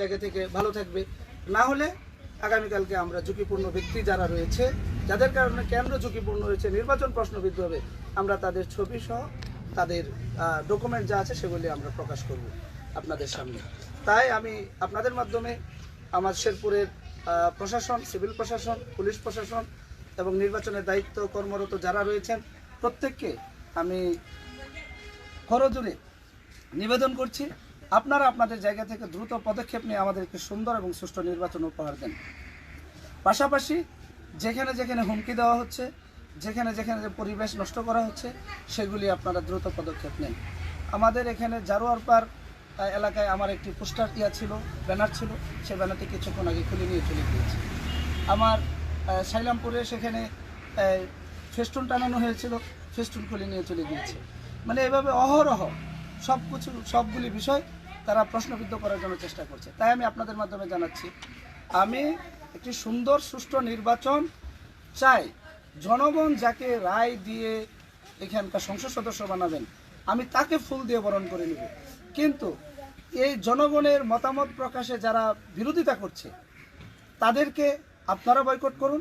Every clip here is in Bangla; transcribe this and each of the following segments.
জায়গা থেকে ভালো থাকবে। না হলে আগামীকালকে আমরা ঝুঁকিপূর্ণ ব্যক্তি যারা রয়েছে, যাদের কারণে কেন্দ্র ঝুঁকিপূর্ণ রয়েছে, নির্বাচন প্রশ্নবিদ্ধ হবে, আমরা তাদের ছবি সহ তাদের ডকুমেন্ট যা আছে সেগুলি আমরা প্রকাশ করব আপনাদের সামনে। তাই আমি আপনাদের মাধ্যমে আমার শেরপুরের প্রশাসন, সিভিল প্রশাসন, পুলিশ প্রশাসন এবং নির্বাচনের দায়িত্ব কর্মরত যারা রয়েছেন, প্রত্যেককে আমি করজোরে নিবেদন করছি। আপনারা আপনাদের জায়গা থেকে দ্রুত পদক্ষেপ নিয়ে আমাদেরকে সুন্দর এবং সুষ্ঠু নির্বাচন উপহার দেন। পাশাপাশি যেখানে যেখানে হুমকি দেওয়া হচ্ছে, যেখানে যেখানে যে পরিবেশ নষ্ট করা হচ্ছে, সেগুলি আপনারা দ্রুত পদক্ষেপ নেন। আমাদের এখানে জারোয়ার পার এলাকায় আমার একটি পোস্টার ইয়া ছিল, ব্যানার ছিল সেই ব্যানারটি কিছুক্ষণ আগে খুলে নিয়ে চলে গিয়েছে। আমার সাইলামপুরে সেখানে ফেস্টুন টানানো হয়েছিল, ফেস্টুন খুলে নিয়ে চলে গিয়েছে। মানে এভাবে অহরহ সব কিছু সবগুলি বিষয় তারা প্রশ্নবিদ্ধ করার জন্য চেষ্টা করছে। তাই আমি আপনাদের মাধ্যমে জানাচ্ছি, আমি একটি সুন্দর, সুষ্ঠু নির্বাচন চাই। জনগণ যাকে রায় দিয়ে এখানকার সংসদ সদস্য বানাবেন, আমি তাকে ফুল দিয়ে বরণ করে নেব। কিন্তু এই জনগণের মতামত প্রকাশে যারা বিরোধিতা করছে, তাদেরকে আপনারা বয়কট করুন।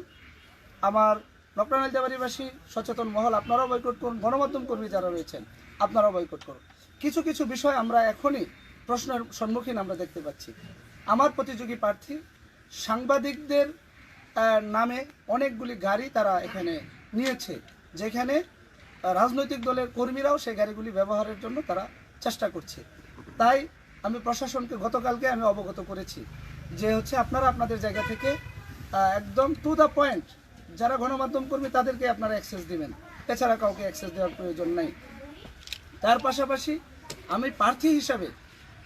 আমার নকরান জাবারিবাসী সচেতন মহল, আপনারাও বয়কট করুন। গণমাধ্যম কর্মী যারা রয়েছেন, আপনারাও বয়কট করুন। কিছু কিছু বিষয় আমরা এখনই প্রশ্নের সম্মুখীন আমরা দেখতে পাচ্ছি। আমার প্রতিযোগী প্রার্থী সাংবাদিকদের নামে অনেকগুলি গাড়ি তারা এখানে নিয়েছে, যেখানে রাজনৈতিক দলের কর্মীরাও সেই গাড়িগুলি ব্যবহারের জন্য তারা চেষ্টা করছে। তাই আমি প্রশাসনকে গতকালকে আমি অবগত করেছি যে হচ্ছে আপনারা আপনাদের জায়গা থেকে একদম টু দ্য পয়েন্ট যারা গণমাধ্যম কর্মী তাদেরকে আপনারা অ্যাক্সেস দিবেন। এছাড়া কাউকে অ্যাক্সেস দেওয়ার প্রয়োজন নাই। তার পাশাপাশি আমি প্রার্থী হিসাবে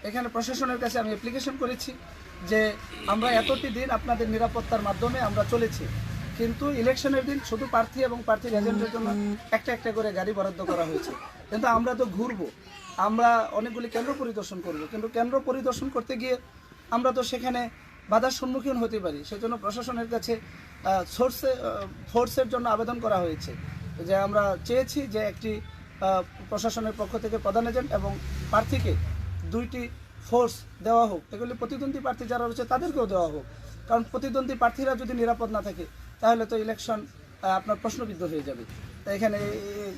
এখানে প্রশাসনের কাছে আমি অ্যাপ্লিকেশন করেছি যে আমরা এতটি দিন আপনাদের নিরাপত্তার মাধ্যমে আমরা চলেছি। কিন্তু ইলেকশনের দিন শুধু প্রার্থী এবং প্রার্থীর এজেন্টের জন্য একটা একটা করে গাড়ি বরাদ্দ করা হয়েছে। কিন্তু আমরা তো ঘুরবো। আমরা অনেকগুলি কেন্দ্র পরিদর্শন করব। কিন্তু কেন্দ্র পরিদর্শন করতে গিয়ে আমরা তো সেখানে বাধার সম্মুখীন হতে পারি। সেজন্য প্রশাসনের কাছে সোর্সে ফোর্সের জন্য আবেদন করা হয়েছে যে আমরা চেয়েছি যে একটি প্রশাসনের পক্ষ থেকে প্রধান এজেন্ট এবং প্রার্থীকে দুইটি ফোর্স দেওয়া হোক, এগুলি প্রতিদ্বন্দ্বী প্রার্থী যারা রয়েছে তাদেরকেও দেওয়া হোক। কারণ প্রতিদ্বন্দ্বী প্রার্থীরা যদি নিরাপদ না থাকে, তাহলে তো ইলেকশন আপনার প্রশ্নবিদ্ধ হয়ে যাবে। এখানে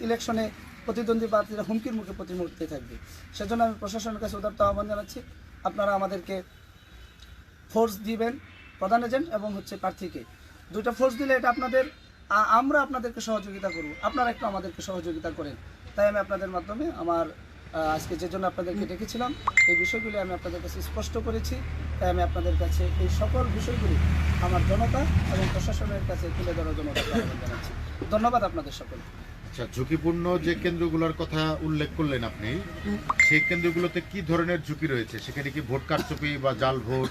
ইলেকশনে প্রতিদ্বন্দ্বী প্রার্থীরা হুমকির মুখে প্রতি মুহূর্তে থাকবে। সেজন্য আমি প্রশাসনের কাছে উদারত আহ্বান জানাচ্ছি, আপনারা আমাদেরকে ফোর্স দিবেন, প্রধান এজেন্ট এবং হচ্ছে প্রার্থীকে। দুইটা ফোর্স দিলে এটা আপনাদের আমরা আপনাদেরকে সহযোগিতা করব। আপনারা একটু আমাদেরকে সহযোগিতা করেন। তাই আমি আপনাদের মাধ্যমে আমার আজকে যে জন্য আপনাদেরকে ডেকেছিলাম এই বিষয়গুলি আমি আপনাদের কাছে স্পষ্ট করেছি। তাই আমি আপনাদের কাছে এই সকল বিষয়গুলি আমার জনতা এবং প্রশাসনের কাছে তুলে ধরার জন্য জানাচ্ছি। ধন্যবাদ আপনাদের সকল আচ্ছা ঝুঁকিপূর্ণ যে কেন্দ্রগুলোর কথা উল্লেখ করলেন আপনি সেই কেন্দ্রগুলোতে কি ধরনের ঝুঁকি রয়েছে? সেখানে কি ভোট কারচুপি বা জাল ভোট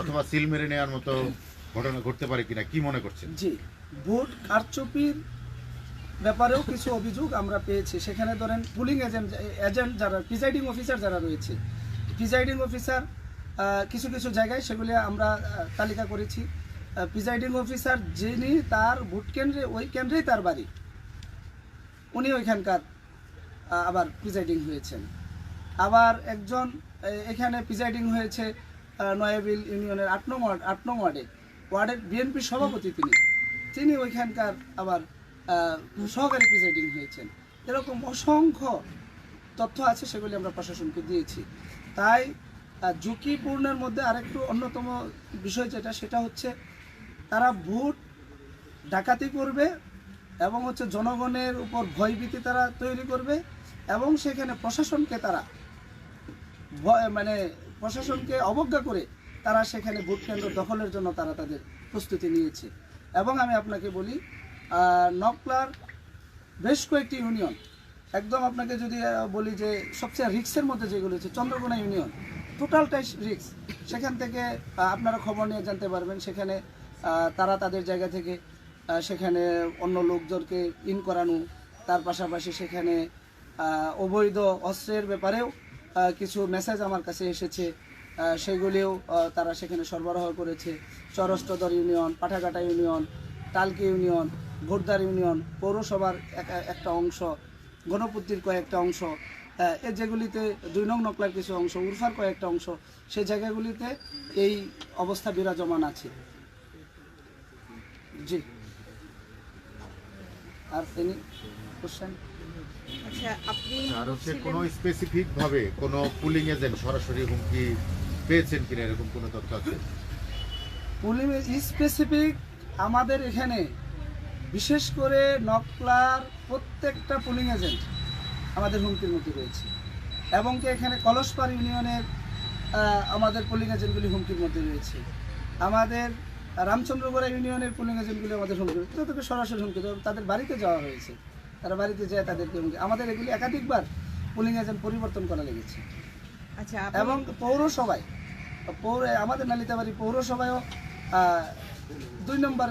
অথবা সিল মেরে নেওয়ার মতো ঘটনা ঘটতে পারে কিনা? কি মনে করছেন? জি ভোট কারচুপির ব্যাপারেও কিছু অভিযোগ আমরা পেয়েছি। সেখানে ধরেন পুলিং এজেন্ট এজেন্ট যারা প্রিজাইডিং অফিসার যারা রয়েছে প্রিজাইডিং অফিসার কিছু কিছু জায়গায় সেগুলি আমরা তালিকা করেছি। প্রিজাইডিং অফিসার যিনি তার ভোট কেন্দ্রে, ওই কেন্দ্রেই তার বাড়ি। উনি ওইখানকার আবার প্রিজাইডিং হয়েছেন। আবার একজন এখানে প্রিজাইডিং হয়েছে নয়াবিল ইউনিয়নের আট নং ওয়ার্ড, আট নং ওয়ার্ডে। ওয়ার্ডের বিএনপি সভাপতি তিনি। তিনি ওইখানকার আবার সহকারী প্রিজাইডিং হয়েছেন। এরকম অসংখ্য তথ্য আছে সেগুলি আমরা প্রশাসনকে দিয়েছি। তাই ঝুঁকিপূর্ণের মধ্যে আরেকটু অন্যতম বিষয় যেটা, সেটা হচ্ছে তারা ভোট ডাকাতি করবে এবং হচ্ছে জনগণের উপর ভয়ভীতি তারা তৈরি করবে এবং সেখানে প্রশাসনকে তারা ভয়- মানে প্রশাসনকে অবজ্ঞা করে তারা সেখানে ভোট কেন্দ্র দখলের জন্য তারা তাদের প্রস্তুতি নিয়েছে। এবং আমি আপনাকে বলি নকলার বেশ কয়েকটি ইউনিয়ন একদম আপনাকে যদি বলি যে সবচেয়ে রিক্সের মধ্যে যেগুলো হচ্ছে, চন্দ্রকোনা ইউনিয়ন টোটালটাই রিক্স সেখান থেকে আপনারা খবর নিয়ে জানতে পারবেন, সেখানে তারা তাদের জায়গা থেকে সেখানে অন্য লোকজনকে ইন করানো, তার পাশাপাশি সেখানে অবৈধ অস্ত্রের ব্যাপারেও কিছু মেসেজ আমার কাছে এসেছে। সেগুলিও তারা সেখানে সরবরাহ করেছে। চরষ্টদর union Pathaghata union Talki union ভোটদার union পৌরসভার এক- একটা অংশ গণপতির কয়েকটা অংশ এ যেগুলিতে দুই নং নকলার কিছু অংশ উরফার কয়েকটা অংশ সেই জায়গাগুলিতে এই অবস্থা বিরাজমান আছে। জি। আর এনি কোশ্চেন আচ্ছা আপনি আর হচ্ছে কোনো স্পেসিফিক ভাবে কোনো পুলিং এজেন্ট সরাসরি হুমকি পেয়েছেন কিনা এরকম কোনো তথ্য আছে? পুলিং স্পেসিফিক আমাদের এখানে বিশেষ করে নকলার প্রত্যেকটা পুলিং এজেন্ট আমাদের হুমকির মধ্যে রয়েছে। এবং কি এখানে কলসপাড় ইউনিয়নের আমাদের পুলিং এজেন্টগুলি হুমকির মধ্যে রয়েছে। আমাদের রামচন্দ্রগড়া ইউনিয়নের পুলিং এজেন্টগুলি আমাদের হুমকি তাদেরকে সরাসরি হুমকি তাদের বাড়িতে যাওয়া হয়েছে। তারা বাড়িতে যায় তাদেরকে হুমকি আমাদের এগুলি একাধিকবার পুলিং এজেন্ট পরিবর্তন করা লেগেছে। আচ্ছা এবং পৌরসভায় পৌর আমাদের নালিতাবাড়ি পৌরসভায়ও দুই নম্বর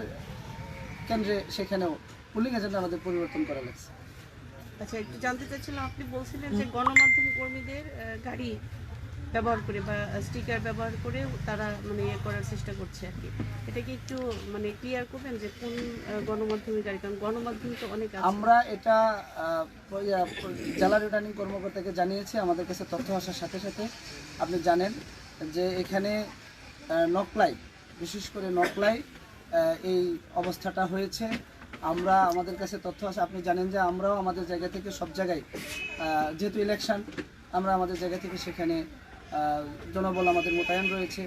কেন্দ্রে সেখানেও পুলিং এজেন্ট আমাদের পরিবর্তন করা লাগছে। আচ্ছা একটু জানতে চাচ্ছিলাম আপনি বলছিলেন যে গণমাধ্যম কর্মীদের গাড়ি ব্যবহার করে বা স্টিকার ব্যবহার করে তারা মানে ইয়ে করার চেষ্টা করছে আর কি। এটা কি একটু মানে ক্লিয়ার করবেন যে কোন গণমাধ্যমের গাড়ি? কারণ গণমাধ্যম তো অনেক আমরা এটা জেলা রিটার্নিং কর্মকর্তাকে জানিয়েছি আমাদের কাছে তথ্য আসার সাথে সাথে। আপনি জানেন যে এখানে নকলাই বিশেষ করে নকলাই এই অবস্থাটা হয়েছে। আমরা, আমাদের কাছে তথ্য আছে, আপনি জানেন যে আমরাও আমাদের জায়গা থেকে সব জায়গায় যেহেতু ইলেকশন আমরা আমাদের জায়গা থেকে সেখানে জনবল আমাদের মোতায়েন রয়েছে।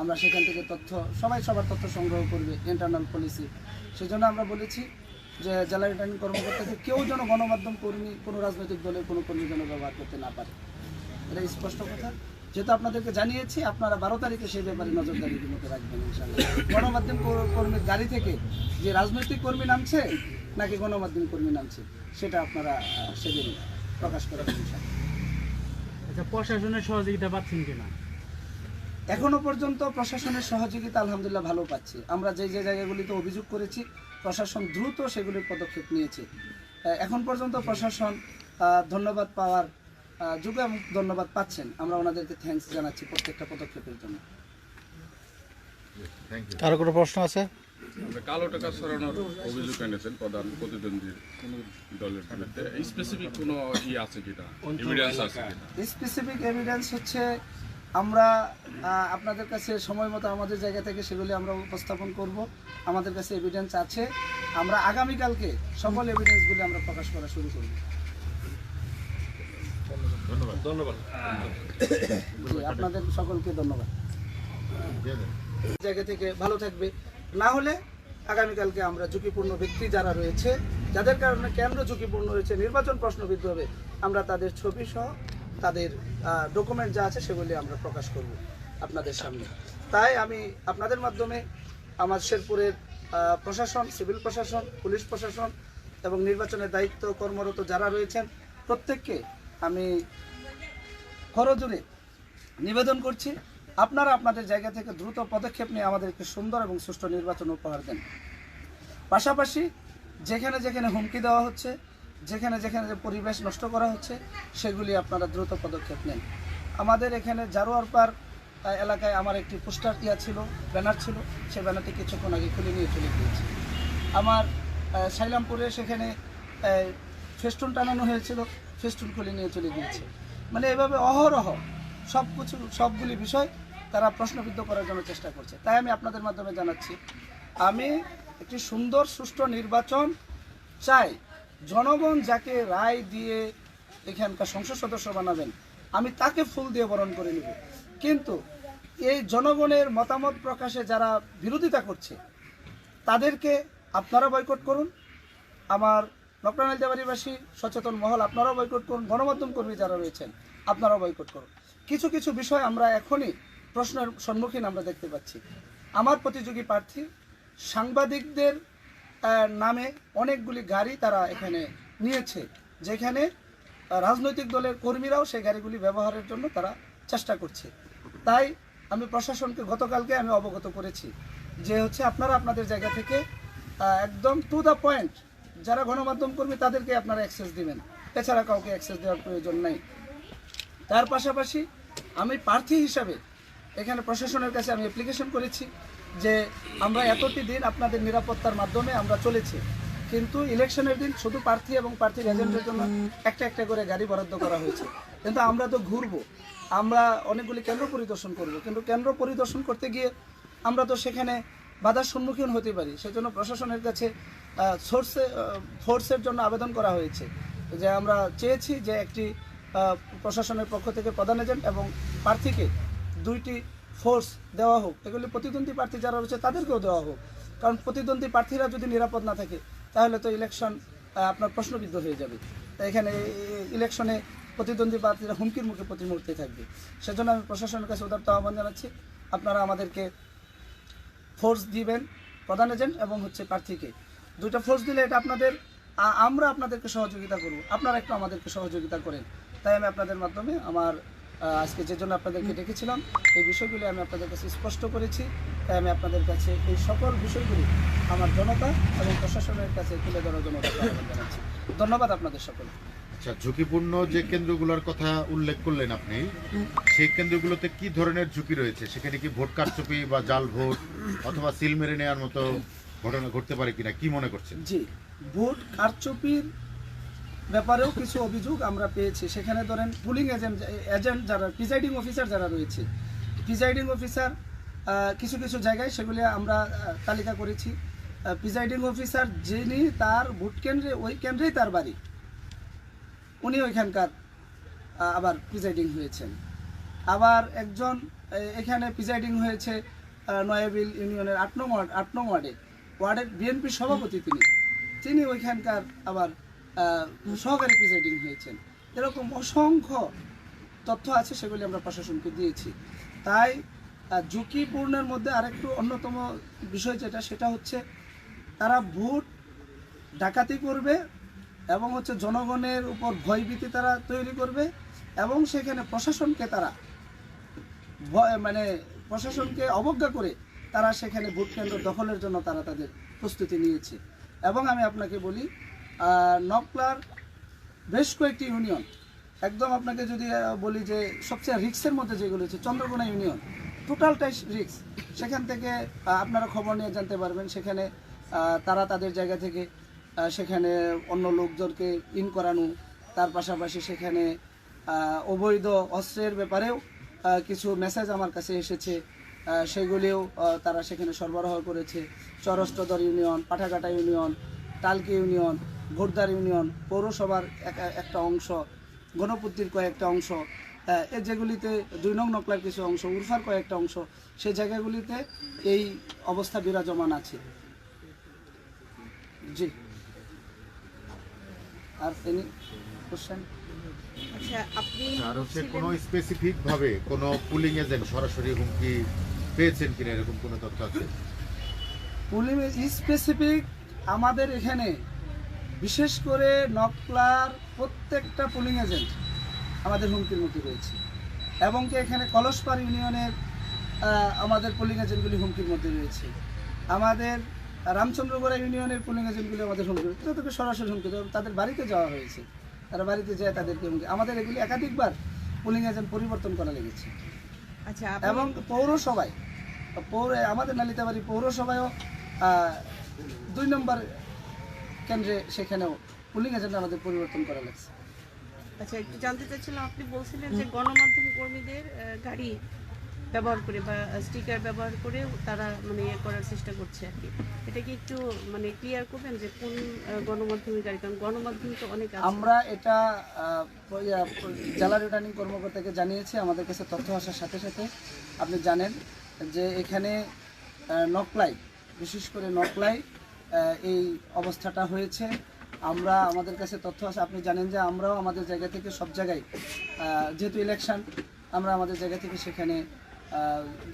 আমরা সেখান থেকে তথ্য, সবাই সবার তথ্য সংগ্রহ করবে ইন্টারনাল পলিসি সেজন্য আমরা বলেছি যে জেলা রিটার্নিং কর্মকর্তাকে কেউ যেন গণমাধ্যম কর্মী, কোনো রাজনৈতিক দলের কোনো কর্মী যেন ব্যবহার করতে না পারে। এটা স্পষ্ট কথা। যেহেতু আপনাদেরকে জানিয়েছি আপনারা বারো তারিখে সেই ব্যাপারে নজরদারির মধ্যে রাখবেন গণমাধ্যম কর্মীর গাড়ি থেকে যে রাজনৈতিক কর্মী নামছে নাকি গণমাধ্যম কর্মী নামছে সেটা আপনারা সেদিন প্রকাশ ইনশাআল্লাহ। আচ্ছা প্রশাসনের সহযোগিতা পাচ্ছেন কিনা? এখনও পর্যন্ত প্রশাসনের সহযোগিতা আলহামদুলিল্লাহ ভালো পাচ্ছি। আমরা যে যে জায়গাগুলিতে অভিযোগ করেছি প্রশাসন দ্রুত সেগুলির পদক্ষেপ নিয়েছে। এখন পর্যন্ত প্রশাসন ধন্যবাদ পাওয়ার আহ, যুগে ধন্যবাদ পাচ্ছেন। আমরা ওনাদেরকে থ্যাঙ্কস জানাচ্ছি প্রত্যেকটা পদক্ষেপের জন্য। কারও কোনো প্রশ্ন আছে? কালো টাকা সরানোর অভিযোগ এনেছেন প্রধান প্রতিদ্বন্দ্বীর কোন দলের বিরুদ্ধে। স্পেসিফিক কোনো ই আছে কিনা এভিডেন্স আছে কিনা স্পেসিফিক এভিডেন্স হচ্ছে আমরা আপনাদের কাছে সময় মতো আমাদের জায়গা থেকে সেগুলি আমরা উপস্থাপন করব। আমাদের কাছে এভিডেন্স আছে। আমরা আগামীকালকে সকল এভিডেন্সগুলি আমরা প্রকাশ করা শুরু করব। ধন্যবাদ। আপনাদের সকলকে ধন্যবাদ। জায়গা থেকে ভালো থাকবে। না হলে আগামীকালকে আমরা ঝুঁকিপূর্ণ ব্যক্তি যারা রয়েছে যাদের কারণে কেন্দ্র ঝুঁকিপূর্ণ হয়েছে নির্বাচন প্রশ্নবিদ্ধ হবে আমরা তাদের ছবি সহ তাদের ডকুমেন্ট যা আছে সেগুলি আমরা প্রকাশ করব আপনাদের সামনে। তাই আমি আপনাদের মাধ্যমে আমার শেরপুরের প্রশাসন সিভিল প্রশাসন পুলিশ প্রশাসন এবং নির্বাচনের দায়িত্ব কর্মরত যারা রয়েছেন প্রত্যেককে আমি করজোরে নিবেদন করছি আপনারা আপনাদের জায়গা থেকে দ্রুত পদক্ষেপ নিয়ে আমাদেরকে সুন্দর এবং সুষ্ঠু নির্বাচন উপহার দেন। পাশাপাশি যেখানে যেখানে হুমকি দেওয়া হচ্ছে যেখানে যেখানে যে পরিবেশ নষ্ট করা হচ্ছে সেগুলি আপনারা দ্রুত পদক্ষেপ নেন। আমাদের এখানে জারোয়ারপাড় আহ, এলাকায় আমার একটি পোস্টার ইয়া ছিল ব্যানার ছিল সেই ব্যানারটি কিছুক্ষণ আগে খুলে নিয়ে চলে গিয়েছে। আমার সাইলামপুরে সেখানে ফেস্টুন টানানো হয়েছিল। ফেস্টুন খুলে নিয়ে চলে গিয়েছে। মানে এভাবে অহরহ সব কিছু, সবগুলি বিষয় তারা প্রশ্নবিদ্ধ করার জন্য চেষ্টা করছে। তাই আমি আপনাদের মাধ্যমে জানাচ্ছি, আমি একটি সুন্দর, সুষ্ঠু নির্বাচন চাই। জনগণ যাকে রায় দিয়ে এখানকার সংসদ সদস্য বানাবেন, আমি তাকে ফুল দিয়ে বরণ করে নেব। কিন্তু এই জনগণের মতামত প্রকাশে যারা বিরোধিতা করছে, তাদেরকে আপনারা বয়কট করুন। আমার নকরানাল জাবারিবাসী সচেতন মহল, আপনারাও বয়কট করুন। গণমাধ্যম কর্মী যারা রয়েছেন, আপনারাও বয়কট করুন। কিছু কিছু বিষয় আমরা এখনই প্রশ্নের সম্মুখীন আমরা দেখতে পাচ্ছি। আমার প্রতিযোগী প্রার্থী, সাংবাদিকদের নামে অনেকগুলি গাড়ি তারা এখানে নিয়েছে, যেখানে রাজনৈতিক দলের কর্মীরাও সেই গাড়িগুলি ব্যবহারের জন্য তারা চেষ্টা করছে। তাই আমি প্রশাসনকে গতকালকে আমি অবগত করেছি যে হচ্ছে আপনারা আপনাদের জায়গা থেকে একদম টু দ্য পয়েন্ট যারা গণমাধ্যম কর্মী, তাদেরকে আপনারা অ্যাক্সেস দিবেন। এছাড়া কাউকে অ্যাক্সেস দেওয়ার প্রয়োজন নাই। তার পাশাপাশি আমি প্রার্থী হিসাবে এখানে প্রশাসনের কাছে আমি অ্যাপ্লিকেশন করেছি যে আমরা এতটি দিন আপনাদের নিরাপত্তার মাধ্যমে আমরা চলেছি। কিন্তু ইলেকশনের দিন শুধু প্রার্থী এবং প্রার্থীর এজেন্টের জন্য একটা একটা করে গাড়ি বরাদ্দ করা হয়েছে। কিন্তু আমরা তো ঘুরবো। আমরা অনেকগুলি কেন্দ্র পরিদর্শন করব। কিন্তু কেন্দ্র পরিদর্শন করতে গিয়ে আমরা তো সেখানে বাধার সম্মুখীন হতে পারি। সেজন্য প্রশাসনের কাছে সোর্সে ফোর্সের জন্য আবেদন করা হয়েছে যে আমরা চেয়েছি যে একটি প্রশাসনের পক্ষ থেকে প্রধান এজেন্ট এবং প্রার্থীকে দুইটি ফোর্স দেওয়া হোক। এগুলি প্রতিদ্বন্দ্বী প্রার্থী যারা রয়েছে তাদেরকেও দেওয়া হোক। কারণ প্রতিদ্বন্দ্বী প্রার্থীরা যদি নিরাপদ না থাকে, তাহলে তো ইলেকশন আপনার প্রশ্নবিদ্ধ হয়ে যাবে। এখানে ইলেকশনে প্রতিদ্বন্দ্বী প্রার্থীরা হুমকির মুখে প্রতি থাকবে। সেজন্য আমি প্রশাসনের কাছে উদারত আহ্বান জানাচ্ছি। আপনারা আমাদেরকে ফোর্স দিবেন প্রধান এজেন্ট এবং হচ্ছে প্রার্থীকে। দুটো ফোর্স দিলে এটা আপনাদের আমরা আপনাদেরকে সহযোগিতা করব। আপনারা একটু আমাদেরকে সহযোগিতা করেন। তাই আমি আপনাদের মাধ্যমে আমার আজকে যে জন্য আপনাদেরকে ডেকেছিলাম এই বিষয়গুলি আমি আপনাদের কাছে স্পষ্ট করেছি। তাই আমি আপনাদের কাছে এই সকল বিষয়গুলি আমার জনতা এবং প্রশাসনের কাছে তুলে ধরার জন্য ধন্যবাদ আপনাদের সকল আচ্ছা ঝুঁকিপূর্ণ যে কেন্দ্রগুলোর কথা উল্লেখ করলেন আপনি সেই কেন্দ্রগুলোতে কি ধরনের ঝুঁকি রয়েছে? সেখানে কি ভোট কারচুপি বা জাল ভোট অথবা সিল মেরে নেওয়ার মতো ঘটনা ঘটতে পারে কিনা? কি মনে করছেন? জি ভোট কারচুপির ব্যাপারেও কিছু অভিযোগ আমরা পেয়েছি। সেখানে ধরেন পুলিং এজেন্ট এজেন্ট যারা প্রিজাইডিং অফিসার যারা রয়েছে প্রিজাইডিং অফিসার কিছু কিছু জায়গায় সেগুলি আমরা তালিকা করেছি। প্রিজাইডিং অফিসার যিনি তার ভোট কেন্দ্রে ওই কেন্দ্রেই তার বাড়ি। উনি ওইখানকার আবার প্রিজাইডিং হয়েছেন। আবার একজন এখানে প্রিজাইডিং হয়েছে নয়াবিল ইউনিয়নের আট নং ওয়ার্ড, আট নং ওয়ার্ডে। ওয়ার্ডের বিএনপির সভাপতি তিনি। তিনি ওইখানকার আবার সহকারী প্রিজাইডিং হয়েছেন। এরকম অসংখ্য তথ্য আছে সেগুলি আমরা প্রশাসনকে দিয়েছি। তাই ঝুঁকিপূর্ণের মধ্যে আরেকটু অন্যতম বিষয় যেটা, সেটা হচ্ছে তারা ভোট ডাকাতি করবে এবং হচ্ছে জনগণের উপর ভয়ভীতি তারা তৈরি করবে এবং সেখানে প্রশাসনকে তারা ভয়- মানে প্রশাসনকে অবজ্ঞা করে তারা সেখানে ভোট কেন্দ্র দখলের জন্য তারা তাদের প্রস্তুতি নিয়েছে। এবং আমি আপনাকে বলি নকলার বেশ কয়েকটি ইউনিয়ন, একদম আপনাকে যদি বলি যে সবচেয়ে রিক্সের মধ্যে যেগুলো হচ্ছে চন্দ্রকোনা ইউনিয়ন, টোটালটাই রিক্স। সেখান থেকে আপনারা খবর নিয়ে জানতে পারবেন, সেখানে তারা তাদের জায়গা থেকে সেখানে অন্য লোকজনকে ইন করানো, তার পাশাপাশি সেখানে অবৈধ অস্ত্রের ব্যাপারেও কিছু মেসেজ আমার কাছে এসেছে। সেগুলিও তারা সেখানে সরবরাহ করেছে। চরষ্টদর union Pathaghata union, Talki union ভোটদার union, পৌরসভার এক- একটা অংশ গণপতির কয়েকটা অংশ এ যেগুলিতে দুই নং নকলার কিছু অংশ, উরফার কয়েকটা অংশ সেই জায়গাগুলিতে এই অবস্থা বিরাজমান আছে। জি। আর এনি কোশ্চেন আচ্ছা আর হচ্ছে কোনো স্পেসিফিক ভাবে কোনো পুলিং এজেন্ট সরাসরি হুমকি পেয়েছেন কিনা এরকম কোনো তথ্য আছে? পুলিং স্পেসিফিক আমাদের এখানে। বিশেষ করে নকলার প্রত্যেকটা পুলিং এজেন্ট আমাদের হুমকির মুখে রয়েছে। এবং কি এখানে কলসপাড় ইউনিয়নের আমাদের পুলিং এজেন্টগুলি হুমকির মধ্যে রয়েছে। আমাদের রামচন্দ্রগড়া ইউনিয়নের পুলিং এজেন্টগুলি আমাদের হুমকি তাদেরকে সরাসরি দেওয়া- তাদের বাড়িতে যাওয়া হয়েছে। তারা বাড়িতে যায় তাদেরকে আমাদের এগুলি একাধিকবার পুলিং এজেন্ট পরিবর্তন করা লেগেছে। আচ্ছা এবং পৌরসভায় পৌর আমাদের নালিতাবাড়ি পৌরসভায়ও দুই নম্বর কেন্দ্রে সেখানেও পুলিং এজেন্ট আমাদের পরিবর্তন করা লাগছে। আচ্ছা একটু জানতে চাচ্ছিলাম আপনি বলছিলেন যে গণমাধ্যম কর্মীদের গাড়ি ব্যবহার করে বা স্টিকার ব্যবহার করে তারা মানে ইয়ে করার চেষ্টা করছে আর কি। এটা কি একটু মানে ক্লিয়ার করবেন যে কোন গণমাধ্যমের গাড়ি কারণ গণমাধ্যম তো অনেক আমরা এটা জেলা রিটার্নিং কর্মকর্তাকে জানিয়েছি, আমাদের কাছে তথ্য আসার সাথে সাথে। আপনি জানেন যে এখানে নকলাই, বিশেষ করে নকলাই এই অবস্থাটা হয়েছে। আমরা, আমাদের কাছে তথ্য আছে, আপনি জানেন যে আমরাও আমাদের জায়গা থেকে সব জায়গায় যেহেতু ইলেকশন আমরা আমাদের জায়গা থেকে সেখানে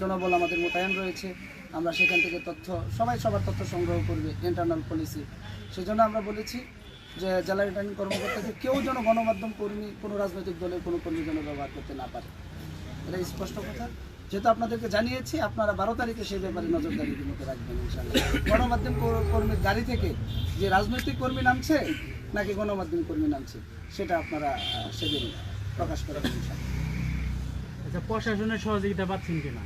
জনবল আমাদের মোতায়েন রয়েছে। আমরা সেখান থেকে তথ্য, সবাই সবার তথ্য সংগ্রহ করবে ইন্টারনাল পলিসি সেজন্য আমরা বলেছি যে জেলা রিটার্নিং কর্মকর্তাকে কেউ যেন গণমাধ্যম কর্মী, কোনো রাজনৈতিক দলের কোনো কর্মী যেন ব্যবহার করতে না পারে। এটা স্পষ্ট কথা। যেহেতু আপনাদেরকে জানিয়েছি, আপনারা বারো তারিখে সেই ব্যাপারে নজরদারির মধ্যে রাখবেন ইনশাল্লাহ গণমাধ্যম কর- কর্মীর গাড়ি থেকে যে রাজনৈতিক কর্মী নামছে, নাকি গণমাধ্যম কর্মী নামছে, সেটা আপনারা সেদিন প্রকাশ করবেন ইনশাল্লাহ আচ্ছা প্রশাসনের সহযোগিতা পাচ্ছেন কিনা?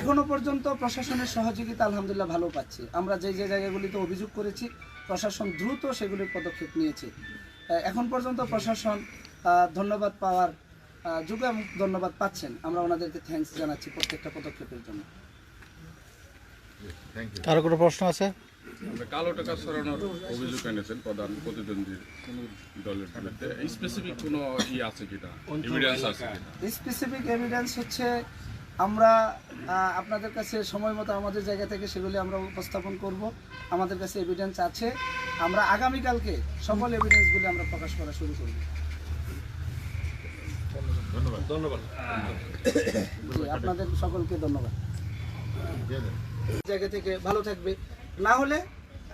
এখনও পর্যন্ত প্রশাসনের সহযোগিতা আলহামদুলিল্লাহ ভালো পাচ্ছি। আমরা যে যে জায়গাগুলিতে অভিযোগ করেছি প্রশাসন দ্রুত সেগুলির পদক্ষেপ নিয়েছে। এখন পর্যন্ত প্রশাসন ধন্যবাদ পাওয়ার যুগে এবং ধন্যবাদ পাচ্ছেন। আমরা ওনাদেরকে থ্যাঙ্কস জানাচ্ছি প্রত্যেকটা পদক্ষেপের জন্য। কারও কোনো প্রশ্ন আছে? কালো টাকা সরানোর অভিযোগ এনেছেন প্রধান প্রতিদ্বন্দ্বীর দলের বিরুদ্ধে। স্পেসিফিক কোনো ই আছে কিনা? এভিডেন্স আছে স্পেসিফিক এভিডেন্স হচ্ছে আমরা আপনাদের কাছে সময় মতো আমাদের জায়গা থেকে সেগুলি আমরা উপস্থাপন করব। আমাদের কাছে এভিডেন্স আছে। আমরা আগামীকালকে সকল এভিডেন্সগুলি আমরা প্রকাশ করা শুরু করব। ধন্যবাদ। জি, আপনাদের সকলকে ধন্যবাদ। জায়গা থেকে ভালো থাকবে। না হলে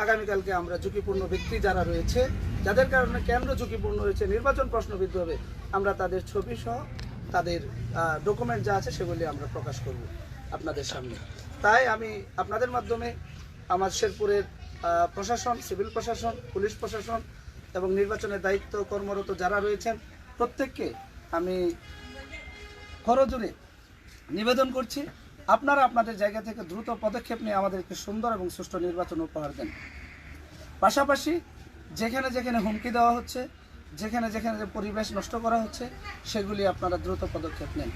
আগামীকালকে আমরা ঝুঁকিপূর্ণ ব্যক্তি যারা রয়েছে, যাদের কারণে কেন্দ্র ঝুঁকিপূর্ণ রয়েছে, নির্বাচন প্রশ্নবিদ্ধ হবে, আমরা তাদের ছবি সহ তাদের ডকুমেন্ট যা আছে সেগুলি আমরা প্রকাশ করব আপনাদের সামনে। তাই আমি আপনাদের মাধ্যমে আমার শেরপুরের প্রশাসন, সিভিল প্রশাসন, পুলিশ প্রশাসন এবং নির্বাচনের দায়িত্ব কর্মরত যারা রয়েছেন, প্রত্যেককে আমি করজোরে নিবেদন করছি। আপনারা আপনাদের জায়গা থেকে দ্রুত পদক্ষেপ নিয়ে আমাদেরকে সুন্দর এবং সুষ্ঠু নির্বাচন উপহার দেন। পাশাপাশি যেখানে যেখানে হুমকি দেওয়া হচ্ছে যেখানে যেখানে যে পরিবেশ নষ্ট করা হচ্ছে সেগুলি আপনারা দ্রুত পদক্ষেপ নেন।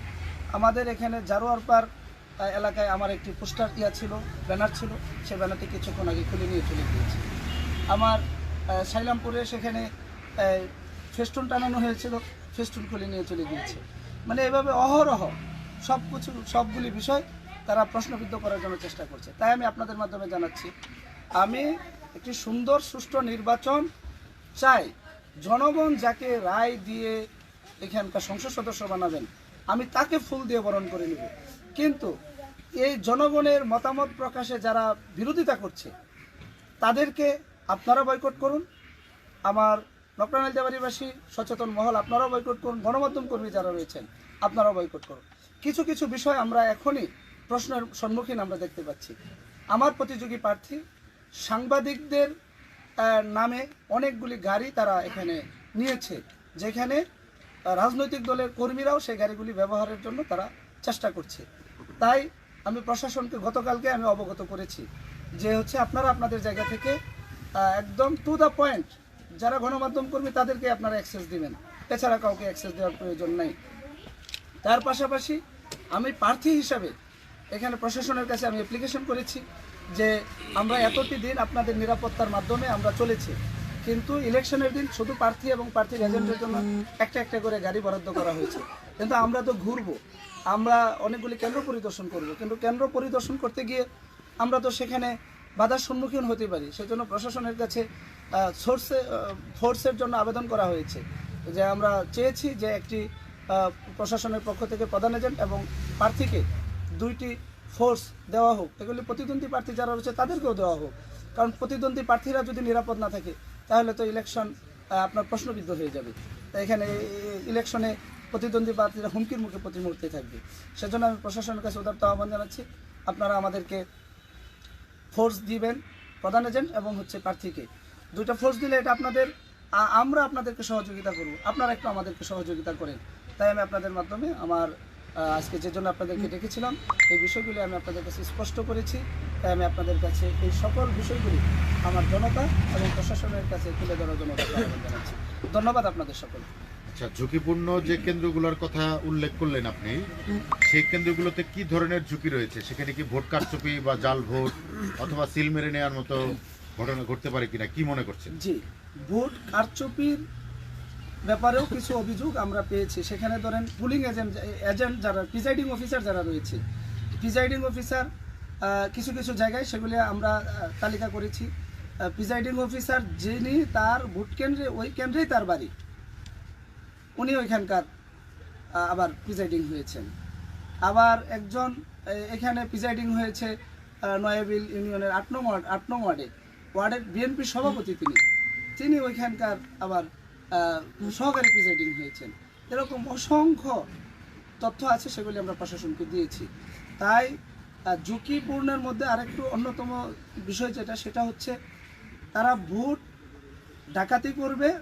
আমাদের এখানে জারোয়ারপার আহ, এলাকায় আমার একটি পোস্টার ইয়া ছিল ব্যানার ছিল সে ব্যানারটি কিছুক্ষণ আগে খুলে নিয়ে চলে গিয়েছে। আমার সাইলামপুরে সেখানে ফেস্টুন টানানো হয়েছিল ফেস্টুন খুলে নিয়ে চলে গিয়েছে। মানে এভাবে অহরহ সব কিছু সবগুলি বিষয় তারা প্রশ্নবিদ্ধ করার জন্য চেষ্টা করছে। তাই আমি আপনাদের মাধ্যমে জানাচ্ছি, আমি একটি সুন্দর, সুষ্ঠু নির্বাচন চাই। জনগণ যাকে রায় দিয়ে এখানকার সংসদ সদস্য বানাবেন, আমি তাকে ফুল দিয়ে বরণ করে নেব। কিন্তু এই জনগণের মতামত প্রকাশে যারা বিরোধিতা করছে, তাদেরকে আপনারা বয়কট করুন। আমার নকরানাল জাবারিবাসী সচেতন মহল, আপনারাও বয়কট করুন। গণমাধ্যম কর্মী যারা রয়েছেন, আপনারাও বয়কট করুন। কিছু কিছু বিষয় আমরা এখনই প্রশ্নের সম্মুখীন আমরা দেখতে পাচ্ছি। আমার প্রতিযোগী প্রার্থী সাংবাদিকদের নামে অনেকগুলি গাড়ি তারা এখানে নিয়েছে, যেখানে রাজনৈতিক দলের কর্মীরাও সেই গাড়িগুলি ব্যবহারের জন্য তারা চেষ্টা করছে। তাই আমি প্রশাসনকে গতকালকে আমি অবগত করেছি যে হচ্ছে আপনারা আপনাদের জায়গা থেকে একদম টু দ্য পয়েন্ট যারা গণমাধ্যম কর্মী তাদেরকে আপনারা অ্যাক্সেস দিবেন। এছাড়া কাউকে অ্যাক্সেস দেওয়ার প্রয়োজন নাই। তার পাশাপাশি আমি প্রার্থী হিসাবে এখানে প্রশাসনের কাছে আমি অ্যাপ্লিকেশন করেছি যে আমরা এতটি দিন আপনাদের নিরাপত্তার মাধ্যমে আমরা চলেছি। কিন্তু ইলেকশনের দিন শুধু প্রার্থী এবং প্রার্থীর এজেন্টের জন্য একটা একটা করে গাড়ি বরাদ্দ করা হয়েছে। কিন্তু আমরা তো ঘুরবো। আমরা অনেকগুলি কেন্দ্র পরিদর্শন করব। কিন্তু কেন্দ্র পরিদর্শন করতে গিয়ে আমরা তো সেখানে বাধার সম্মুখীন হতে পারি। সেজন্য প্রশাসনের কাছে সোর্সে ফোর্সের জন্য আবেদন করা হয়েছে যে আমরা চেয়েছি যে একটি প্রশাসনের পক্ষ থেকে প্রধান এজেন্ট এবং প্রার্থীকে দুইটি ফোর্স দেওয়া হোক, এগুলি প্রতিদ্বন্দ্বী প্রার্থী যারা রয়েছে তাদেরকেও দেওয়া হোক। কারণ প্রতিদ্বন্দ্বী প্রার্থীরা যদি নিরাপদ না থাকে, তাহলে তো ইলেকশন আপনার প্রশ্নবিদ্ধ হয়ে যাবে। এখানে ইলেকশনে প্রতিদ্বন্দ্বী প্রার্থীরা হুমকির মুখে প্রতি মুহূর্তে থাকবে। সেজন্য আমি প্রশাসনের কাছে উদারত আহ্বান জানাচ্ছি, আপনারা আমাদেরকে ফোর্স দিবেন, প্রধান এজেন্ট এবং হচ্ছে প্রার্থীকে। দুইটা ফোর্স দিলে এটা আপনাদের আমরা আপনাদেরকে সহযোগিতা করব। আপনারা একটু আমাদেরকে সহযোগিতা করেন। তাই আমি আপনাদের মাধ্যমে আমার আজকে যে জন্য আপনাদেরকে ডেকেছিলাম এই বিষয়গুলি আমি আপনাদের কাছে স্পষ্ট করেছি। তাই আমি আপনাদের কাছে এই সকল বিষয়গুলি আমার জনতা এবং প্রশাসনের কাছে তুলে ধরার জন্য জানাচ্ছি। ধন্যবাদ আপনাদের সকল আচ্ছা ঝুঁকিপূর্ণ যে কেন্দ্রগুলোর কথা উল্লেখ করলেন আপনি সেই কেন্দ্রগুলোতে কি ধরনের ঝুঁকি রয়েছে? সেখানে কি ভোট কারচুপি বা জাল ভোট অথবা সিল মেরে নেওয়ার মতো ঘটনা ঘটতে পারে কিনা? কি মনে করছেন? জি ভোট কারচুপির ব্যাপারেও কিছু অভিযোগ আমরা পেয়েছি। সেখানে ধরেন পুলিং এজেন্ট এজেন্ট যারা প্রিজাইডিং অফিসার যারা রয়েছে প্রিজাইডিং অফিসার কিছু কিছু জায়গায় সেগুলি আমরা তালিকা করেছি। প্রিজাইডিং অফিসার যিনি তার ভোট কেন্দ্রে, ওই কেন্দ্রেই তার বাড়ি। উনি ওইখানকার আবার প্রিজাইডিং হয়েছেন। আবার একজন এখানে প্রিজাইডিং হয়েছে নয়াবিল ইউনিয়নের আট নং ওয়ার্ড, আট নং ওয়ার্ডে। ওয়ার্ডের বিএনপি সভাপতি তিনি। তিনি ওইখানকার আবার সহকারী প্রিজাইডিং হয়েছেন। এরকম অসংখ্য তথ্য আছে সেগুলি আমরা প্রশাসনকে দিয়েছি। তাই ঝুঁকিপূর্ণের মধ্যে আরেকটু অন্যতম বিষয় যেটা, সেটা হচ্ছে তারা ভোট ডাকাতি করবে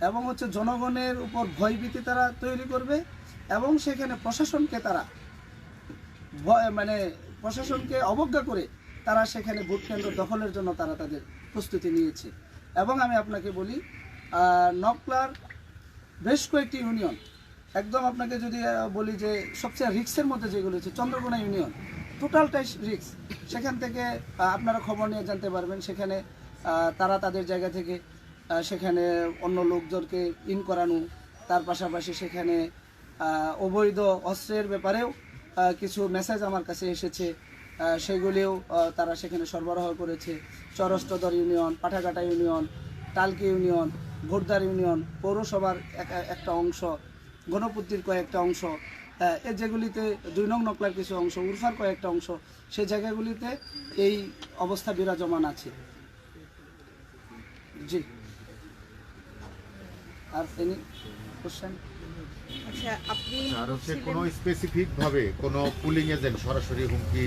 এবং হচ্ছে জনগণের উপর ভয়ভীতি তারা তৈরি করবে এবং সেখানে প্রশাসনকে তারা ভয়- মানে প্রশাসনকে অবজ্ঞা করে তারা সেখানে ভোট কেন্দ্র দখলের জন্য তারা তাদের প্রস্তুতি নিয়েছে। এবং আমি আপনাকে বলি নকলার বেশ কয়েকটি ইউনিয়ন একদম আপনাকে যদি বলি যে সবচেয়ে রিক্সের মধ্যে যেগুলো হচ্ছে চন্দ্রকোনা ইউনিয়ন টোটালটাই রিক্স সেখান থেকে আপনারা খবর নিয়ে জানতে পারবেন, সেখানে তারা তাদের জায়গা থেকে সেখানে অন্য লোকজনকে ইন করানো, তার পাশাপাশি সেখানে অবৈধ অস্ত্রের ব্যাপারেও কিছু মেসেজ আমার কাছে এসেছে। সেগুলিও তারা সেখানে সরবরাহ করেছে। চরষ্টদর union Pathaghata union Talki union ভোটদার union পৌরসভার এক- একটা অংশ গণপতির কয়েকটা অংশ আহ, এ যেগুলিতে দুই নং নকলার কিছু অংশ উরফার কয়েকটা অংশ সেই জায়গাগুলিতে এই অবস্থা বিরাজমান আছে। জি। আর এনি কোশ্চেন আচ্ছা আর হচ্ছে কোনো স্পেসিফিক ভাবে কোনো পুলিং এজেন্ট সরাসরি হুমকি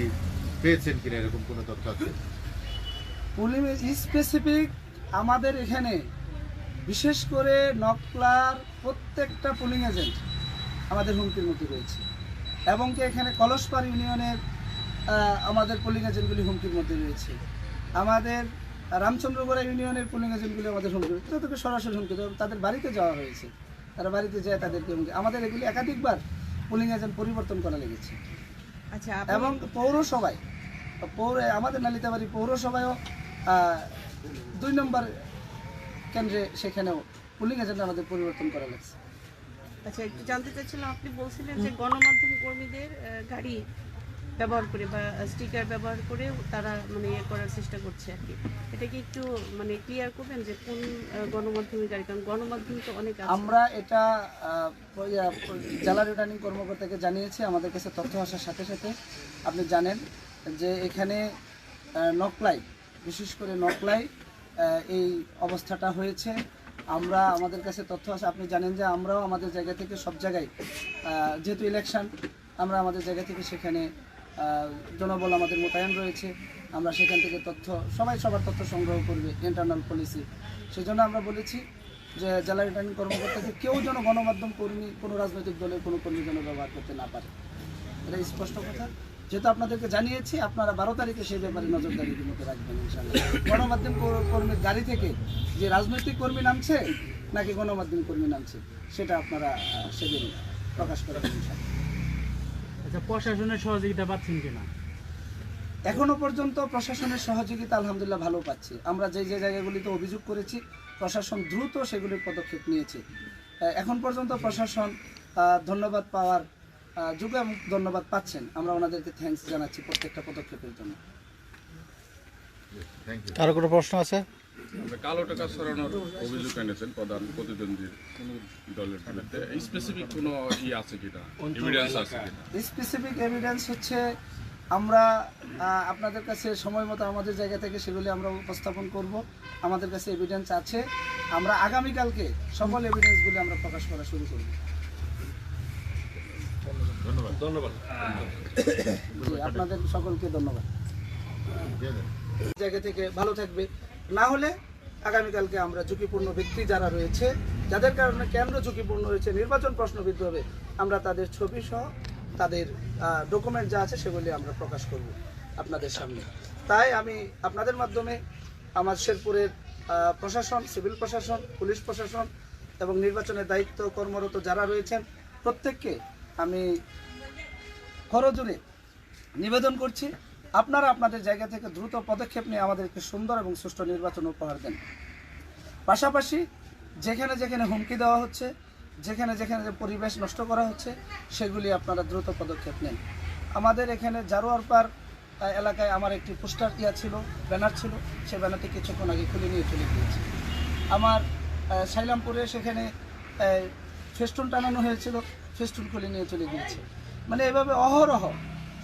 পেয়েছেন কিনা এরকম কোনো তথ্য আছে? পুলিং স্পেসিফিক আমাদের এখানে বিশেষ করে নকলার প্রত্যেকটা পুলিং এজেন্ট আমাদের হুমকির মধ্যে রয়েছে। এবং কি এখানে কলসপার ইউনিয়নের আমাদের পুলিং এজেন্টগুলি হুমকির মধ্যে রয়েছে। আমাদের রামচন্দ্রগড়া ইউনিয়নের পুলিং এজেন্টগুলি আমাদের হুমকি তাদেরকে সরাসরি হুমকি তাদের বাড়িতে যাওয়া হয়েছে। তারা বাড়িতে যায় তাদেরকে হুমকি আমাদের এগুলি একাধিকবার পুলিং এজেন্ট পরিবর্তন করা লেগেছে। আচ্ছা এবং পৌরসভায় পৌর আমাদের নালিতাবাড়ি পৌরসভায়ও দুই নম্বর কেন্দ্রে সেখানেও পুলিং এজেন্ট আমাদের পরিবর্তন করা লাগছে? আচ্ছা একটু জানতে চাচ্ছিলাম আপনি বলছিলেন যে গণমাধ্যম কর্মীদের গাড়ি ব্যবহার করে বা স্টিকার ব্যবহার করে তারা মানে ইয়ে করার চেষ্টা করছে আর কি। এটা কি একটু মানে ক্লিয়ার করবেন যে কোন গণমাধ্যমের গাড়ি? কারণ গণমাধ্যম তো অনেক আমরা এটা জেলা রিটার্নিং কর্মকর্তাকে জানিয়েছি আমাদের কাছে তথ্য আসার সাথে সাথে। আপনি জানেন যে এখানে নকলাই বিশেষ করে নকলাই এই অবস্থাটা হয়েছে। আমরা, আমাদের কাছে তথ্য আছে। আপনি জানেন যে আমরাও আমাদের জায়গা থেকে সব জায়গায় যেহেতু ইলেকশন আমরা আমাদের জায়গা থেকে সেখানে জনবল আমাদের মোতায়েন রয়েছে। আমরা সেখান থেকে তথ্য, সবাই সবার তথ্য সংগ্রহ করবে ইন্টারনাল পলিসি সেই জন্য আমরা বলেছি যে জেলা রিটার্নিং কর্মকর্তাকে কেউ যেন গণমাধ্যম কর্মী, কোনো রাজনৈতিক দলের কোনো কর্মী যেন ব্যবহার করতে না পারে। এটা স্পষ্ট কথা। যেহেতু আপনাদেরকে জানিয়েছি আপনারা বারো তারিখে সেই ব্যাপারে নজরদারি মতো রাখবেন ইনশাল্লাহ গণমাধ্যম কর্মীর গাড়ি থেকে যে রাজনৈতিক কর্মী নামছে নাকি গণমাধ্যম কর্মী নামছে সেটা আপনারা সেদিন প্রকাশ ইনশাল্লাহ আচ্ছা প্রশাসনের সহযোগিতা পাচ্ছেন কিনা? এখনও পর্যন্ত প্রশাসনের সহযোগিতা আলহামদুলিল্লাহ ভালো পাচ্ছি। আমরা যে যে জায়গাগুলিতে অভিযোগ করেছি প্রশাসন দ্রুত সেগুলির পদক্ষেপ নিয়েছে। এখন পর্যন্ত প্রশাসন ধন্যবাদ পাওয়ার আহ, ধন্যবাদ পাচ্ছেন। আমরা ওনাদেরকে থ্যাঙ্কস জানাচ্ছি প্রত্যেকটা পদক্ষেপের জন্য। কারও কোনো প্রশ্ন আছে? কালো টাকা সরানোর অভিযোগ এনেছেন প্রধান প্রতিদ্বন্দ্বীর কোন দলের বিরুদ্ধে। স্পেসিফিক কোনো ই আছে কিনা? এভিডেন্স আছে কিনা? স্পেসিফিক এভিডেন্স হচ্ছে আমরা আপনাদের কাছে সময় মতো আমাদের জায়গা থেকে সেগুলি আমরা উপস্থাপন করব। আমাদের কাছে এভিডেন্স আছে। আমরা আগামীকালকে সকল এভিডেন্সগুলি আমরা প্রকাশ করা শুরু করব। ধন্যবাদ। জি, আপনাদের সকলকে ধন্যবাদ। জায়গা থেকে ভালো থাকবে। না হলে আগামীকালকে আমরা ঝুঁকিপূর্ণ ব্যক্তি যারা রয়েছে যাদের কারণে কেন্দ্র ঝুঁকিপূর্ণ হয়েছে নির্বাচন প্রশ্নবিদ্ধ হবে আমরা তাদের ছবি সহ তাদের ডকুমেন্ট যা আছে সেগুলি আমরা প্রকাশ করব আপনাদের সামনে। তাই আমি আপনাদের মাধ্যমে আমার শেরপুরের প্রশাসন সিভিল প্রশাসন পুলিশ প্রশাসন এবং নির্বাচনের দায়িত্ব কর্মরত যারা রয়েছেন প্রত্যেককে আমি করজোরে নিবেদন করছি, আপনারা আপনাদের জায়গা থেকে দ্রুত পদক্ষেপ নিয়ে আমাদেরকে সুন্দর এবং সুষ্ঠু নির্বাচন উপহার দেন। পাশাপাশি যেখানে যেখানে হুমকি দেওয়া হচ্ছে, যেখানে যেখানে যে পরিবেশ নষ্ট করা হচ্ছে, সেগুলি আপনারা দ্রুত পদক্ষেপ নেন। আমাদের এখানে জারোয়ারপার এলাকায় আমার একটি পোস্টার ইয়া ছিল, ব্যানার ছিল সেই ব্যানারটি কিছুক্ষণ আগে খুলে নিয়ে চলে গিয়েছে। আমার সাইলামপুরে সেখানে ফেস্টুন টানানো হয়েছিল। ফেস্টুন খুলে নিয়ে চলে গিয়েছে। মানে এভাবে অহরহ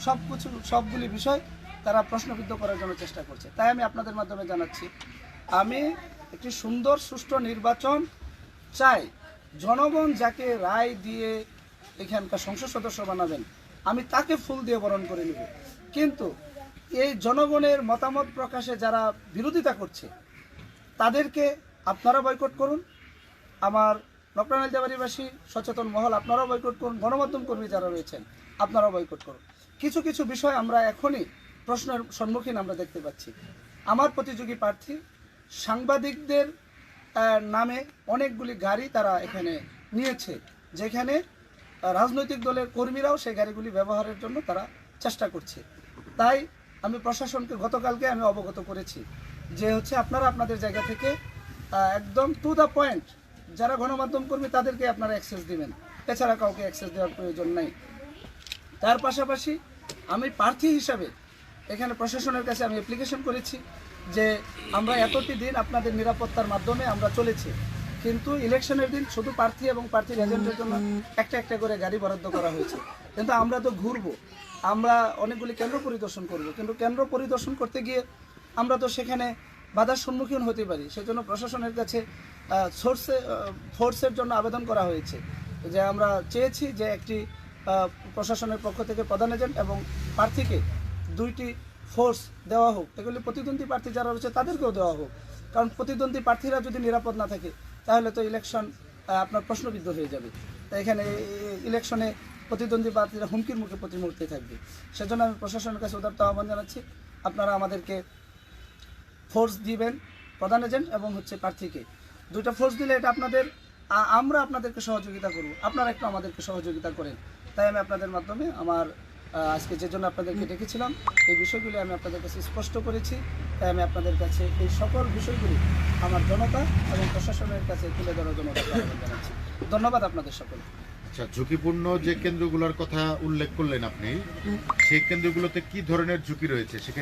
সব কিছু সবগুলি বিষয় তারা প্রশ্নবিদ্ধ করার জন্য চেষ্টা করছে। তাই আমি আপনাদের মাধ্যমে জানাচ্ছি, আমি একটি সুন্দর, সুষ্ঠু নির্বাচন চাই। জনগণ যাকে রায় দিয়ে এখানকার সংসদ সদস্য বানাবেন, আমি তাকে ফুল দিয়ে বরণ করে নেব। কিন্তু এই জনগণের মতামত প্রকাশে যারা বিরোধিতা করছে, তাদেরকে আপনারা বয়কট করুন। আমার নকরানাল জাবারিবাসী সচেতন মহল, আপনারাও বয়কট করুন। গণমাধ্যম কর্মী যারা রয়েছেন, আপনারাও বয়কট করুন। কিছু কিছু বিষয় আমরা এখনই প্রশ্নের সম্মুখীন আমরা দেখতে পাচ্ছি। আমার প্রতিযোগী প্রার্থী, সাংবাদিকদের নামে অনেকগুলি গাড়ি তারা এখানে নিয়েছে, যেখানে রাজনৈতিক দলের কর্মীরাও সেই গাড়িগুলি ব্যবহারের জন্য তারা চেষ্টা করছে। তাই আমি প্রশাসনকে গতকালকে আমি অবগত করেছি যে হচ্ছে আপনারা আপনাদের জায়গা থেকে একদম টু দ্য পয়েন্ট যারা গণমাধ্যম কর্মী, তাদেরকে আপনারা অ্যাক্সেস দিবেন। এছাড়া কাউকে অ্যাক্সেস দেওয়ার প্রয়োজন নাই। তার পাশাপাশি আমি প্রার্থী হিসাবে এখানে প্রশাসনের কাছে আমি অ্যাপ্লিকেশন করেছি যে আমরা এতটি দিন আপনাদের নিরাপত্তার মাধ্যমে আমরা চলেছি। কিন্তু ইলেকশনের দিন শুধু প্রার্থী এবং প্রার্থীর এজেন্টের জন্য একটা একটা করে গাড়ি বরাদ্দ করা হয়েছে। কিন্তু আমরা তো ঘুরবো। আমরা অনেকগুলি কেন্দ্র পরিদর্শন করব। কিন্তু কেন্দ্র পরিদর্শন করতে গিয়ে আমরা তো সেখানে বাধার সম্মুখীন হতে পারি। সেজন্য প্রশাসনের কাছে সোর্সে ফোর্সের জন্য আবেদন করা হয়েছে যে আমরা চেয়েছি যে একটি প্রশাসনের পক্ষ থেকে প্রধান এজেন্ট এবং প্রার্থীকে দুইটি ফোর্স দেওয়া হোক। এগুলি প্রতিদ্বন্দ্বী প্রার্থী যারা রয়েছে তাদেরকেও দেওয়া হোক। কারণ প্রতিদ্বন্দ্বী প্রার্থীরা যদি নিরাপদ না থাকে, তাহলে তো ইলেকশন আপনার প্রশ্নবিদ্ধ হয়ে যাবে। এখানে ইলেকশনে প্রতিদ্বন্দ্বী প্রার্থীরা হুমকির মুখে প্রতি মুহূর্তে থাকবে। সেজন্য আমি প্রশাসনের কাছে উদারত আহ্বান জানাচ্ছি। আপনারা আমাদেরকে ফোর্স দিবেন প্রধান এজেন্ট এবং হচ্ছে প্রার্থীকে। দুইটা ফোর্স দিলে এটা আপনাদের আমরা আপনাদেরকে সহযোগিতা করব। আপনারা একটু আমাদেরকে সহযোগিতা করেন। তাই আমি আপনাদের মাধ্যমে আমার আজকে যে জন্য আপনাদেরকে ডেকেছিলাম এই বিষয়গুলি আমি আপনাদের কাছে স্পষ্ট করেছি। তাই আমি আপনাদের কাছে এই সকল বিষয়গুলি আমার জনতা এবং প্রশাসনের কাছে তুলে ধরার জন্য জানাচ্ছি। ধন্যবাদ আপনাদের সকল আচ্ছা ঝুঁকিপূর্ণ যে কেন্দ্রগুলোর কথা উল্লেখ করলেন আপনি সেই কেন্দ্রগুলোতে কি ধরনের ঝুঁকি রয়েছে? সেখানে